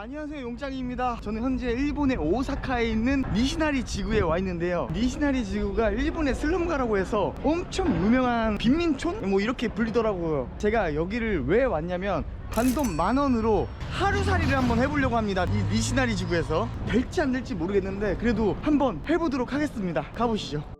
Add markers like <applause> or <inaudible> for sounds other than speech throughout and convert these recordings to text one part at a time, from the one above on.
안녕하세요 용짱입니다. 저는 현재 일본의 오사카에 있는 니시나리 지구에 와 있는데요. 니시나리 지구가 일본의 슬럼가라고 해서 엄청 유명한 빈민촌? 뭐 이렇게 불리더라고요. 제가 여기를 왜 왔냐면 단돈 만원으로 하루살이를 한번 해보려고 합니다 이 니시나리 지구에서. 될지 안 될지 모르겠는데 그래도 한번 해보도록 하겠습니다. 가보시죠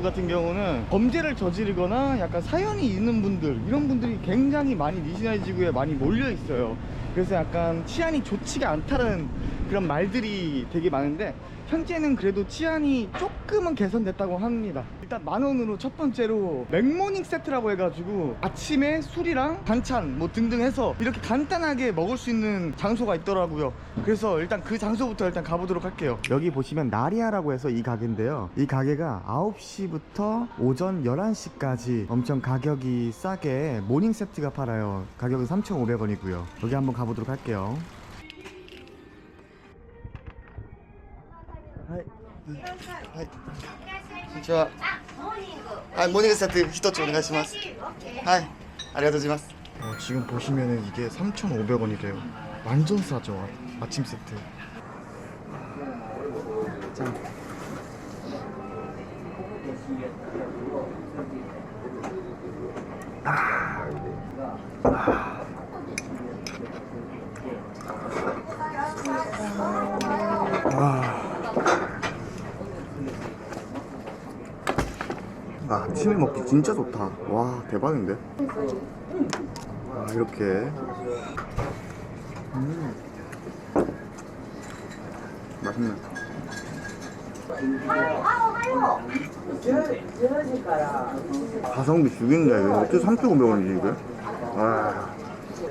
지구 같은 경우는 범죄를 저지르거나 약간 사연이 있는 분들 이런 분들이 굉장히 많이 니시나리 지구에 많이 몰려 있어요. 그래서 약간 치안이 좋지가 않다는 그런 말들이 되게 많은데 현재는 그래도 치안이 조금은 개선됐다고 합니다. 일단 만원으로 첫 번째로 맥모닝 세트라고 해가지고 아침에 술이랑 반찬 뭐 등등 해서 이렇게 간단하게 먹을 수 있는 장소가 있더라고요. 그래서 일단 그 장소부터 일단 가보도록 할게요. 여기 보시면 나리아라고 해서 이 가게인데요. 이 가게가 9시부터 오전 11시까지 엄청 가격이 싸게 모닝 세트가 팔아요. 가격은 3,500원이고요. 여기 한번 가보도록 할게요 こんにちは。はい、モーニングセット一つお願いします。はい、ありがとうございます。 어, 지금 보시면은 이게 3,500원이래요. 완전 싸죠. 아, 아침 세트. 자. 아. 아, 아침에 먹기 진짜 좋다. 와, 대박인데? 아, 이렇게. 음. 맛있네. 가성비 죽인다, 이거. 어떻게 3,500원이지, 이게? 와.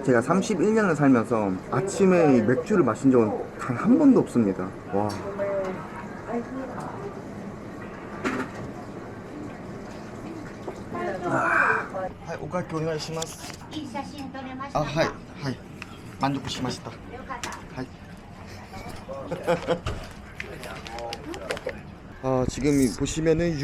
제가 31년을 살면서 아침에 이 맥주를 마신 적은 단 한 번도 없습니다. 와. はい、お会計お願いします。いい写真撮れましたあ、か。はい、はい。満足しました。よかった。はい. 아, 지금 이 보시면은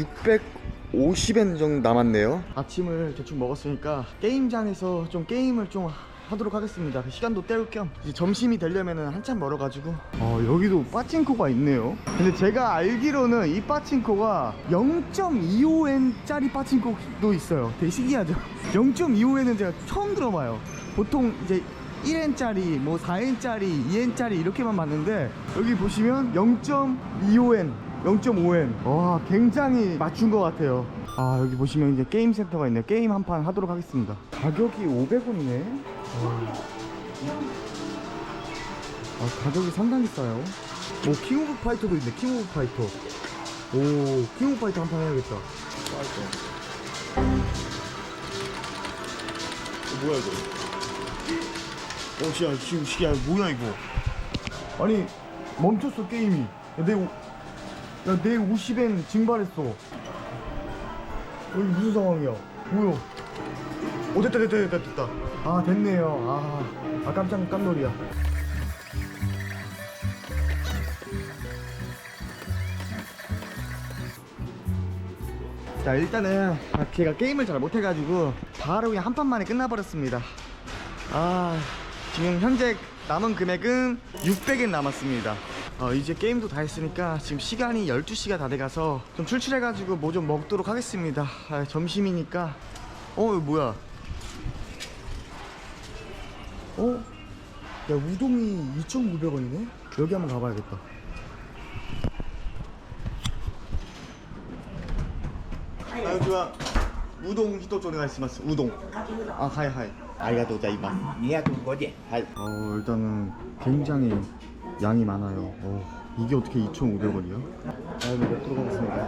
650엔 정도 남았네요. 아침을 대충 먹었으니까 게임장에서 좀 게임을 좀 하도록 하겠습니다. 시간도 때울 겸 이제 점심이 되려면은 한참 멀어가지고. 어, 여기도 빠칭코가 있네요. 근데 제가 알기로는 이 빠칭코가 0.25엔 짜리 빠칭코도 있어요. 되게 신기하죠? <laughs> 0.25엔은 제가 처음 들어봐요. 보통 이제 1엔짜리, 뭐 4엔짜리, 2엔짜리 이렇게만 봤는데 여기 보시면 0.25엔, 0.5엔. 와, 굉장히 맞춘 것 같아요. 아, 여기 보시면 이제 게임 센터가 있네요. 게임 한 판 하도록 하겠습니다. 가격이 500원이네. 아, 가격이 상당히 싸요. 오, 킹 오브 파이터도 있네. 킹 오브 파이터. 오, 킹 오브 파이터 한 판 해야겠다. 어, 뭐야 이거? 어, 야, 지금 시야 뭐야 이거? 아니 멈췄어 게임이. 야, 내, 오- 야, 내 50엔 증발했어. 여기 무슨 상황이야? 뭐야? 오 됐다 됐다 됐다 됐다. 아 됐네요. 아, 아 깜짝 깜놀이야. 자 일단은 아, 걔가 게임을 잘 못해가지고 바로 그냥 한 판만에 끝나버렸습니다 아 지금 현재 남은 금액은 600엔 남았습니다 어, 이제 게임도 다 했으니까 지금 시간이 12시가 다 돼가서 좀 출출해가지고 뭐 좀 먹도록 하겠습니다 아, 점심이니까 어 이거 뭐야 어? 야 우동이 2,900원이네? 여기 한번 가봐야겠다 こんにちは。うどん一つお願いします。うどん。あ、はいはい。ありがとうございます。 250엔. はい. 어, 일단은 굉장히 양이 많아요. 어, 이게 어떻게 2,500원이야? 다음에 먹도록 하겠습니다.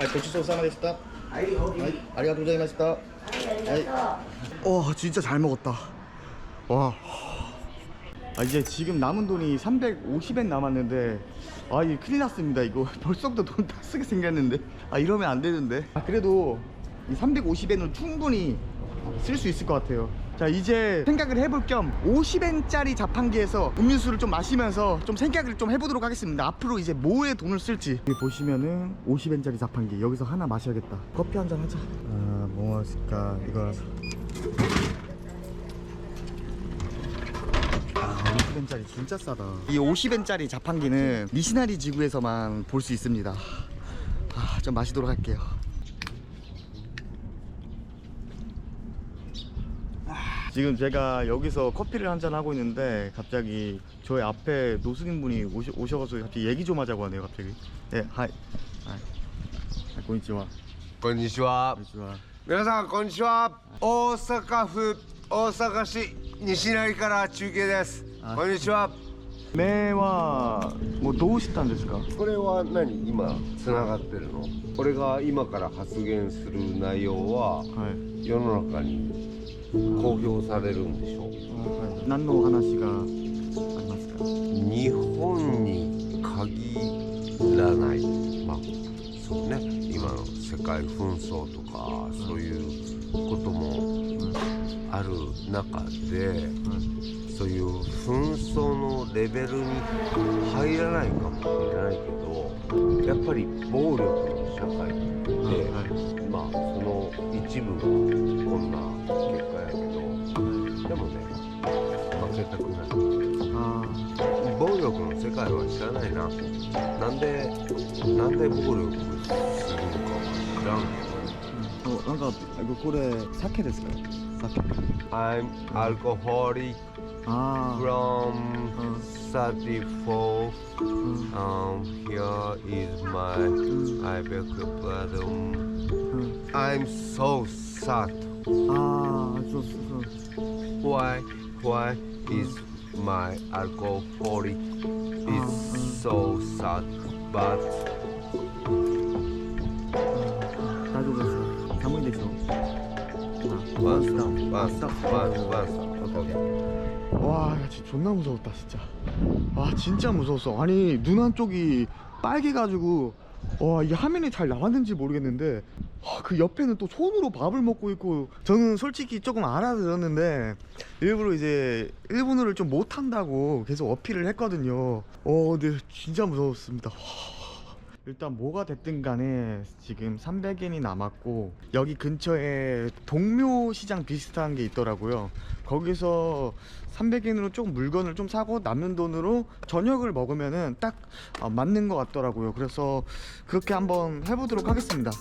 아, 고추소 사마데시다.はいおび 아이, 아리가또 고자이마시다. はいありがとう 와 진짜 잘 먹었다 와 아, 이제 지금 남은 돈이 350엔 남았는데 아 이게 큰일 났습니다 이거 <laughs> 벌써부터 돈 다 쓰게 생겼는데 아 이러면 안 되는데 아 그래도 이 350엔은 충분히 쓸 수 있을 것 같아요 자 이제 생각을 해볼 겸 50엔짜리 자판기에서 음료수를 좀 마시면서 좀 생각을 좀 해보도록 하겠습니다. 앞으로 이제 뭐에 돈을 쓸지. 여기 보시면은 50엔짜리 자판기. 여기서 하나 마셔야겠다. 커피 한 잔 하자. 아뭐 마실까? 이거. 아 50엔짜리 진짜 싸다. 이 50엔짜리 자판기는 미시나리 지구에서만 볼 수 있습니다. 아 좀 마시도록 할게요 지금 제가 여기서 커피를 한 잔 하고 있는데 갑자기 저희 앞에 노숙인 분이 오셔, 오셔가지고 갑자기 얘기 좀 하자고 하네요 갑자기 예 하이 하이 아, 고니치와 こんにちは。 고니치와 皆さんこんにちは。大阪府大阪市西成から中継ですあ。こんにちは。 매와 뭐 도우시탄 ですかこれは何今つながってるの？これが今から発言する内容ははい世の中に 公表されるんでしょ？何のお話がありますか？日本に限らない、まあそうね、今の世界紛争とかそういうこともある中で、そういう紛争のレベルに入らないかもしれないけど、やっぱり暴力の社会で、まあその一部が族の世界は知らないな。なんでなんで暴力するのかは知らんけど、ね、うん、なんかこれ酒ですか？酒。I'm alcoholic from 34 um, here is my I beg your pardon. I'm so sad. Ah, so, why why is my alcoholic so sad but 나도 됐어. 가문이 됐어. once once once once okay 와, 야, 진짜 존나 무서웠다, 진짜. 아, 진짜 무서웠어. 아니, 눈 한쪽이 빨개가지고, 와, 이 화면이 잘 나왔는지 모르겠는데, 아, 그 옆에는 또 손으로 밥을 먹고 있고, 저는 솔직히 조금 알아들었는데, 일부러 이제 일본어를 좀 못한다고 계속 어필을 했거든요. 어, 근데 진짜 무서웠습니다. 일단 뭐가 됐든 간에 지금 300엔이 남았고 여기 근처에 동묘 시장 비슷한 게 있더라고요. 거기서 300엔으로 조금 물건을 좀 사고 남는 돈으로 저녁을 먹으면은 딱 어, 맞는 것 같더라고요. 그래서 그렇게 한번 해보도록 하겠습니다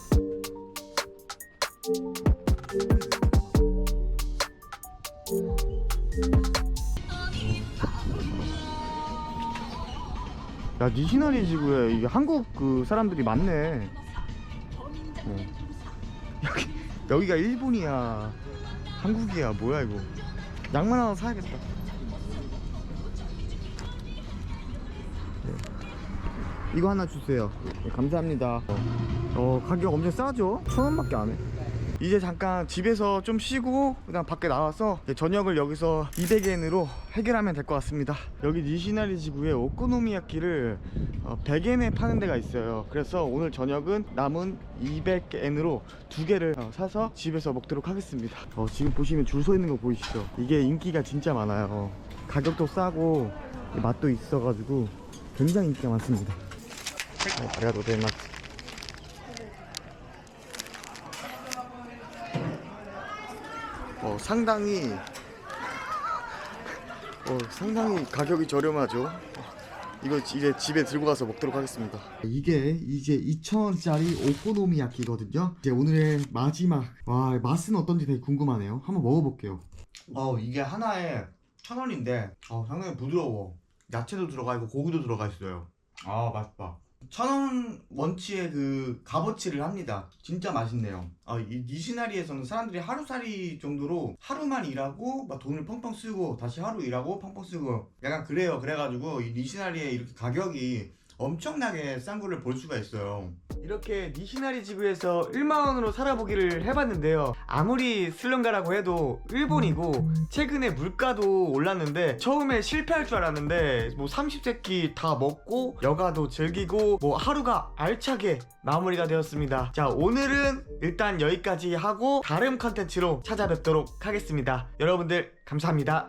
야 니시나리 지구에 이게 한국 그 사람들이 많네. 어. 여기, 여기가 일본이야. 한국이야. 뭐야 이거. 양말 하나 사야겠다. 네. 이거 하나 주세요. 네, 감사합니다. 어, 어, 가격 엄청 싸죠? 천 원밖에 안해 이제 잠깐 집에서 좀 쉬고 그다음 밖에 나와서 저녁을 여기서 200엔으로 해결하면 될 것 같습니다. 여기 니시나리 지구에 오코노미야키를 어, 100엔에 파는 데가 있어요. 그래서 오늘 저녁은 남은 200엔으로 두 개를 어, 사서 집에서 먹도록 하겠습니다. 어, 지금 보시면 줄 서 있는 거 보이시죠? 이게 인기가 진짜 많아요. 가격도 싸고 맛도 있어가지고 굉장히 인기가 많습니다. 네, 아리가또 고자이마스 어, 상당히 어, 상당히 가격이 저렴하죠. 이거 이제 집에 들고 가서 먹도록 하겠습니다. 이게 이제 2,000원짜리 오코노미야키거든요. 이제 오늘의 마지막. 와, 맛은 어떤지 되게 궁금하네요. 한번 먹어볼게요. 어, 이게 하나에 1,000원인데 어, 상당히 부드러워. 야채도 들어가 있고 고기도 들어가 있어요. 아, 맛있다. 천원 원치의 그 값어치를 합니다. 진짜 맛있네요. 아, 이 니시나리에서는 사람들이 하루살이 정도로 하루만 일하고 막 돈을 펑펑 쓰고 다시 하루 일하고 펑펑 쓰고 약간 그래요. 그래가지고 이 니시나리에 이렇게 가격이 엄청나게 싼 거를 볼 수가 있어요. 이렇게 니시나리 지구에서 1만원으로 살아보기를 해봤는데요. 아무리 슬럼가라고 해도 일본이고 최근에 물가도 올랐는데 처음에 실패할 줄 알았는데 뭐 30세끼 다 먹고 여가도 즐기고 뭐 하루가 알차게 마무리가 되었습니다. 자 오늘은 일단 여기까지 하고 다른 컨텐츠로 찾아뵙도록 하겠습니다. 여러분들 감사합니다.